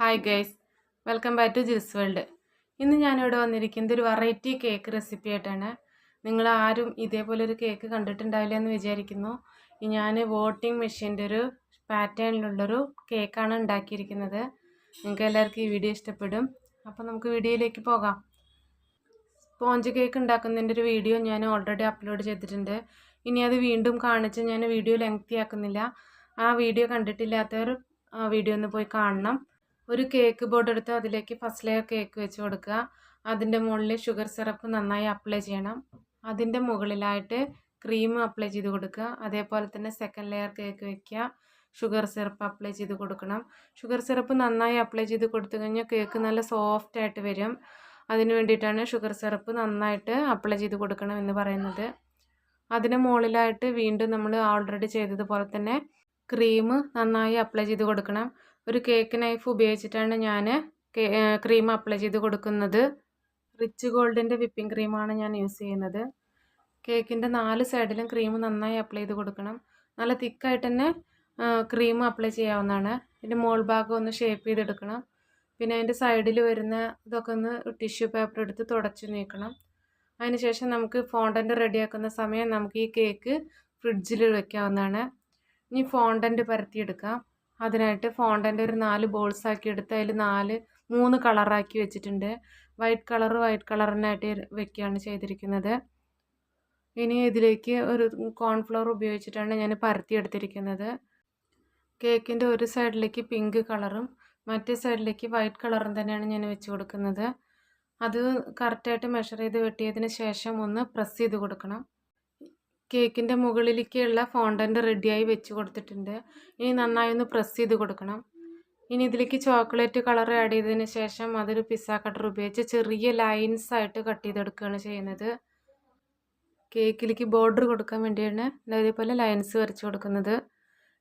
Hi guys welcome back to Jil's world ഇന്ന് ഞാനിവിടെ വന്നിരിക്കുന്നത് ഒരു വെറൈറ്റി കേക്ക് റെസിപ്പി ആയിട്ടാണ്. നിങ്ങൾ ആരും ഇതേപോലെ ഒരു കേക്ക് കണ്ടിട്ടുണ്ടാവില്ല എന്ന് വിചാരിക്കുന്നു. ഞാൻ വോട്ടിംഗ് മെഷീന്റെ ഒരു പാറ്റേണിലുള്ളൊരു കേക്കാണ് ഉണ്ടാക്കിയിരിക്കുന്നത്. നിങ്ങൾക്ക് എല്ലാവർക്കും ഈ വീഡിയോ ഇഷ്ടപ്പെടും. അപ്പോൾ നമുക്ക് വീഡിയോയിലേക്ക് പോകാം. സ്പോഞ്ച് കേക്ക് ഉണ്ടാക്കുന്നതിന്റെ ഒരു വീഡിയോ ഞാൻ ഓൾറെഡി അപ്ലോഡ് ചെയ്തിട്ടുണ്ട്. ഇനി അത് വീണ്ടും കാണിച്ച് ഞാൻ വീഡിയോ ലെങ്തി ആക്കുന്നില്ല. ആ വീഡിയോ കണ്ടിട്ടില്ലാത്തവർ ആ വീഡിയോ ഒന്ന് പോയി കാണണം. ഒരു കേക്ക് ബോർഡ് എടുത്ത് അതിലേക്ക് ഫസ്റ്റ് ലെയർ കേക്ക് വെച്ച് കൊടുക്കുക. അതിന്റെ മുകളിൽ ഷുഗർ സിറപ്പ് നന്നായി അപ്ലൈ ചെയ്യണം. അതിന്റെ മുകളിലായിട്ട് ക്രീം അപ്ലൈ ചെയ്ത് കൊടുക്കുക. അതേപോലെ തന്നെ സെക്കൻഡ് ലെയർ കേക്ക് വയ്ക്കുക ഷുഗർ സിറപ്പ് അപ്ലൈ ചെയ്ത് കൊടുക്കണം. ഷുഗർ സിറപ്പ് നന്നായി അപ്ലൈ ചെയ്ത് കൊടുത്തു കഴിഞ്ഞാൽ കേക്ക് നല്ല സോഫ്റ്റ് ആയിട്ട് വരും. അതിന് വേണ്ടിയിട്ടാണ് ഷുഗർ സിറപ്പ് നന്നായിട്ട് അപ്ലൈ ചെയ്ത് കൊടുക്കണം എന്ന് പറയുന്നത്. അതിന് മുകളിലായിട്ട് വീണ്ടും നമ്മൾ ഓൾറെഡി ചെയ്തതുപോലെ തന്നെ ക്രീം നന്നായി അപ്ലൈ ചെയ്ത് കൊടുക്കണം. ഒരു കേക്ക് നൈഫ് ഉപയോഗിച്ചിട്ടാണ് ഞാൻ ക്രീം അപ്ലൈ ചെയ്ത് കൊടുക്കുന്നത്. റിച്ച് ഗോൾഡിന്റെ വിപ്പിംഗ് ക്രീമാണ് ഞാൻ യൂസ് ചെയ്യുന്നത്. കേക്കിന്റെ നാല് സൈഡിലും ക്രീം നന്നായി അപ്ലൈ ചെയ്ത് കൊടുക്കണം. നല്ല തിക്കായിട്ട് തന്നെ ക്രീം അപ്ലൈ ചെയ്യാവുന്നതാണ്. ഇതിന്റെ മോൾ ഭാഗം ഒന്ന് ഷേപ്പ് ചെയ്തെടുക്കണം. പിന്നെ അതിന്റെ സൈഡിൽ വരുന്ന ഇതൊക്കെ ഒന്ന് ടിഷ്യൂ പേപ്പർ എടുത്ത് തുടച്ച് നീക്കണം. അതിനുശേഷം നമുക്ക് ഫോണ്ടന്റ് റെഡിയാക്കുന്ന സമയം നമുക്ക് ഈ കേക്ക് ഫ്രിഡ്ജിൽ വയ്ക്കാവുന്നതാണ് ഇനി ഫോണ്ടന്റ് പരത്തിയെടുക്കാം. അതിനായിട്ട് ഫോണ്ടന്റെ ഒരു നാല് ബോൾസ് ആക്കി എടുത്ത് അതിൽ നാല് മൂന്ന് കളറാക്കി വെച്ചിട്ടുണ്ട്. വൈറ്റ് കളർ വൈറ്റ് കളറിനായിട്ട് വെക്കുകയാണ് ചെയ്തിരിക്കുന്നത്. ഇനി ഇതിലേക്ക് ഒരു കോൺഫ്ലവർ ഉപയോഗിച്ചിട്ടാണ് ഞാൻ പരത്തിയെടുത്തിരിക്കുന്നത് കേക്കിന്റെ ഒരു സൈഡിലേക്ക് പിങ്ക് കളറും മറ്റേ സൈഡിലേക്ക് വൈറ്റ് കളറും തന്നെയാണ് ഞാൻ വെച്ച് കൊടുക്കുന്നത്. അത് കറക്റ്റായിട്ട് മെഷർ ചെയ്ത് വെട്ടിയതിന് ശേഷം ഒന്ന് പ്രസ് ചെയ്ത് കൊടുക്കണം. കേക്കിന്റെ മുകളിലേക്കുള്ള ഫോണ്ടന്റ് റെഡിയായി വെച്ച് കൊടുത്തിട്ടുണ്ട്. ഇനി നന്നായി ഒന്ന് പ്രസ് ചെയ്ത് കൊടുക്കണം. ഇനി ഇതിലേക്ക് ചോക്ലേറ്റ് കളർ ആഡ് ചെയ്തതിന് ശേഷം അതൊരു പിസ്സ കട്ടർ ഉപയോഗിച്ച് ചെറിയ ലൈൻസ് ആയിട്ട് കട്ട് ചെയ്തെടുക്കുകയാണ് ചെയ്യുന്നത്. കേക്കിലേക്ക് ബോർഡർ കൊടുക്കാൻ വേണ്ടിയാണ് അതേപോലെ ലൈൻസ് വരച്ച് കൊടുക്കുന്നത്.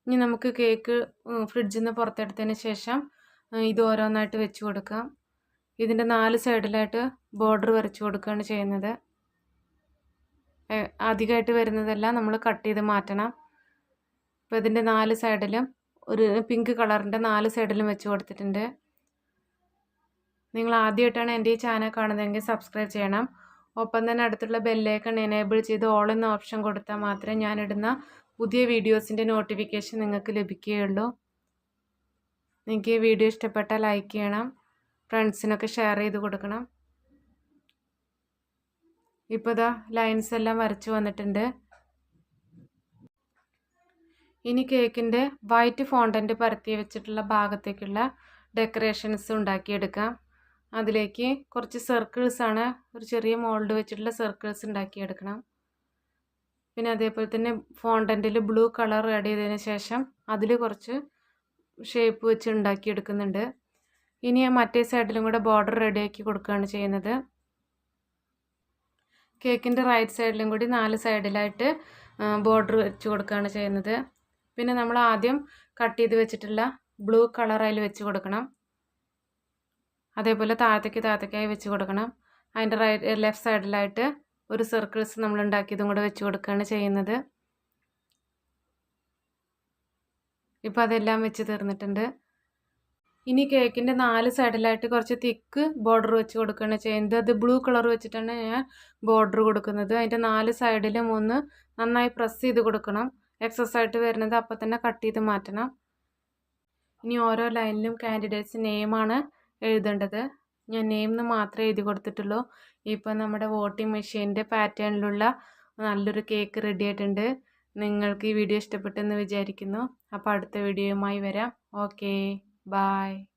ഇനി നമുക്ക് കേക്ക് ഫ്രിഡ്ജിൽ നിന്ന് പുറത്തെടുത്തതിന് ശേഷം ഇത് ഓരോന്നായിട്ട് വെച്ച് കൊടുക്കാം. ഇതിന്റെ നാല് സൈഡിലായിട്ട് ബോർഡർ വരച്ച് കൊടുക്കുകയാണ് ചെയ്യുന്നത്. അധികമായിട്ട് വരുന്നതെല്ലാം നമ്മൾ കട്ട് ചെയ്ത് മാറ്റണം. അപ്പോൾ ഇതിന്റെ നാല് സൈഡിലും ഒരു പിങ്ക് കളറിന്റെ നാല് സൈഡിലും വെച്ച് കൊടുത്തിട്ടുണ്ട്. നിങ്ങൾ ആദ്യമായിട്ടാണ് എന്റെ ഈ ചാനൽ കാണുന്നതെങ്കിൽ സബ്സ്ക്രൈബ് ചെയ്യണം. ഒപ്പം തന്നെ അടുത്തുള്ള ബെല്ലേക്കൺ എനേബിൾ ചെയ്ത് ഓൾ എന്ന ഓപ്ഷൻ കൊടുത്താൽ മാത്രമേ ഞാനിടുന്ന പുതിയ വീഡിയോസിന്റെ നോട്ടിഫിക്കേഷൻ നിങ്ങൾക്ക് ലഭിക്കുകയുള്ളൂ. നിങ്ങൾക്ക് ഈ വീഡിയോ ഇഷ്ടപ്പെട്ടാൽ ലൈക്ക് ചെയ്യണം. ഫ്രണ്ട്സിനൊക്കെ ഷെയർ ചെയ്ത് കൊടുക്കണം. ഇപ്പോൾ ഇതാ ലൈൻസ് എല്ലാം വരച്ച് വന്നിട്ടുണ്ട്. ഇനി കേക്കിന്റെ വൈറ്റ് ഫോണ്ടന്റ് പരത്തി വെച്ചിട്ടുള്ള ഭാഗത്തേക്കുള്ള ഡെക്കറേഷൻസ് ഉണ്ടാക്കിയെടുക്കാം. അതിലേക്ക് കുറച്ച് സർക്കിൾസാണ് ഒരു ചെറിയ മോൾഡ് വെച്ചിട്ടുള്ള സർക്കിൾസ് ഉണ്ടാക്കിയെടുക്കണം. പിന്നെ അതേപോലെ തന്നെ ഫോണ്ടന്റിൽ ബ്ലൂ കളർ ആഡ് ചെയ്തതിന് ശേഷം അതിൽ കുറച്ച് ഷേപ്പ് വെച്ച് ഉണ്ടാക്കിയെടുക്കുന്നുണ്ട്. ഇനി മറ്റേ സൈഡിലും കൂടെ ബോർഡർ റെഡിയാക്കി കൊടുക്കുകയാണ് ചെയ്യുന്നത്. കേക്കിന്റെ റൈറ്റ് സൈഡിലും കൂടി നാല് സൈഡിലായിട്ട് ബോർഡർ വെച്ച് കൊടുക്കുകയാണ് ചെയ്യുന്നത്. പിന്നെ നമ്മൾ ആദ്യം കട്ട് ചെയ്ത് വെച്ചിട്ടുള്ള ബ്ലൂ കളർ അതിൽ വെച്ച് കൊടുക്കണം. അതേപോലെ താഴത്തേക്ക് താഴത്തേക്കായി വെച്ച് കൊടുക്കണം. അതിന്റെ റൈറ്റ് ലെഫ്റ്റ് സൈഡിലായിട്ട് ഒരു സർക്കിൾസ് നമ്മൾ ഉണ്ടാക്കിയതും കൂടെ വെച്ച് കൊടുക്കുകയാണ് ചെയ്യുന്നത്. ഇപ്പോൾ അതെല്ലാം വെച്ച് തീർന്നിട്ടുണ്ട്. ഇനി കേക്കിന്റെ നാല് സൈഡിലായിട്ട് കുറച്ച് തിക്ക് ബോർഡർ വെച്ച് കൊടുക്കുകയാണ് ചെയ്യുന്നത്. അത് ബ്ലൂ കളർ വെച്ചിട്ടാണ് ഞാൻ ബോർഡർ കൊടുക്കുന്നത്. അതിന്റെ നാല് സൈഡിലും ഒന്ന് നന്നായി പ്രസ് ചെയ്ത് കൊടുക്കണം. എക്സസ് ആയിട്ട് വരുന്നത് അപ്പം തന്നെ കട്ട് ചെയ്ത് മാറ്റണം. ഇനി ഓരോ ലൈനിലും കാൻഡിഡേറ്റ്സ് നെയിമാണ് എഴുതേണ്ടത്. ഞാൻ നെയിം മാത്രമേ എഴുതി കൊടുത്തിട്ടുള്ളൂ. ഇപ്പോൾ നമ്മുടെ വോട്ടിംഗ് മെഷീന്റെ പാറ്റേണിലുള്ള നല്ലൊരു കേക്ക് റെഡി ആയിട്ടുണ്ട്. നിങ്ങൾക്ക് ഈ വീഡിയോ ഇഷ്ടപ്പെട്ടെന്ന് വിചാരിക്കുന്നു. അപ്പോൾ അടുത്ത വീഡിയോയുമായി വരാം. Okay Bye.